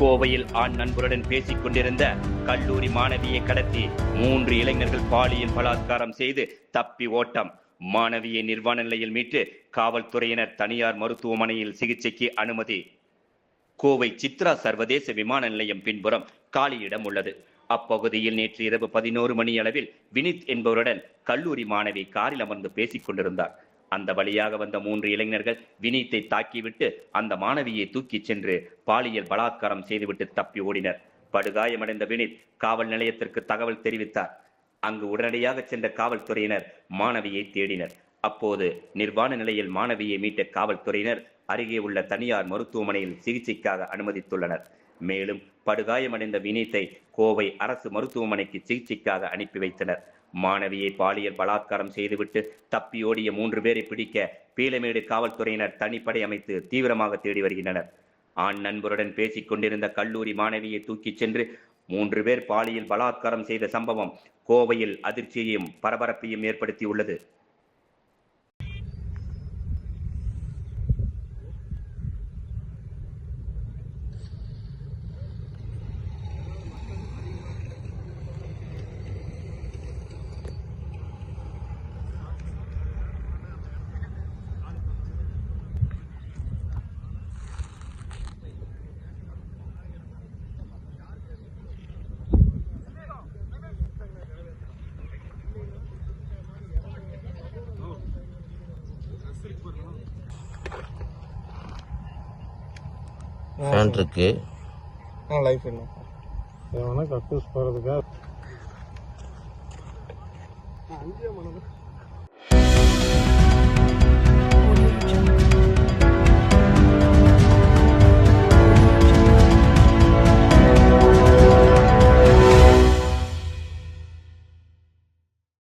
கோவையில் ஆண் நண்பருடன் பேசிக் கொண்டிருந்த கல்லூரி மாணவியை கடத்தி மூன்று இளைஞர்கள் பாலியல் பலாத்காரம் செய்து தப்பி ஓட்டம். மாணவியை நிர்வாண நிலையில் மீட்டு காவல்துறையினர் தனியார் மருத்துவமனையில் சிகிச்சைக்கு அனுமதி. கோவை சித்ரா சர்வதேச விமான நிலையம் பின்புறம் காலியிடம் உள்ளது. அப்பகுதியில் நேற்று இரவு பதினோரு மணி அளவில் வினித் என்பவருடன் கல்லூரி மாணவி காரில் அமர்ந்து பேசிக் கொண்டிருந்தார். அந்த வழியாக வந்த மூன்று இளைஞர்கள் வினீத்தை தாக்கிவிட்டு அந்த மாணவியை தூக்கிச் சென்று பாலியல் பலாத்காரம் செய்துவிட்டு தப்பி ஓடினர். படுகாயமடைந்த வினித் காவல் நிலையத்திற்கு தகவல் தெரிவித்தார். அங்கு உடனடியாக சென்ற காவல்துறையினர் மாணவியை தேடினர். அப்போது நிர்வாண நிலையில் மாணவியை மீட்ட காவல்துறையினர் அருகே உள்ள தனியார் மருத்துவமனையில் சிகிச்சைக்காக அனுமதித்துள்ளனர். மேலும் படுகாயமடைந்த வினீத்தை கோவை அரசு மருத்துவமனைக்கு சிகிச்சைக்காக அனுப்பி வைத்தனர். மாணவியை பாலியல் பலாத்காரம் செய்துவிட்டு தப்பியோடிய மூன்று பேரை பிடிக்க பீலமேடு காவல்துறையினர் தனிப்படை அமைத்து தீவிரமாக தேடி வருகின்றனர். ஆண் நண்பருடன் பேசிக் கொண்டிருந்த கல்லூரி மாணவியை தூக்கிச் சென்று மூன்று பேர் பாலியல் பலாத்காரம் செய்த சம்பவம் கோவையில் அதிர்ச்சியையும் பரபரப்பையும் ஏற்படுத்தியுள்ளது. ஃபேன் இருக்கு. ஆ லைஃப் இல்லை கக்கூஸ் போகிறதுக்காக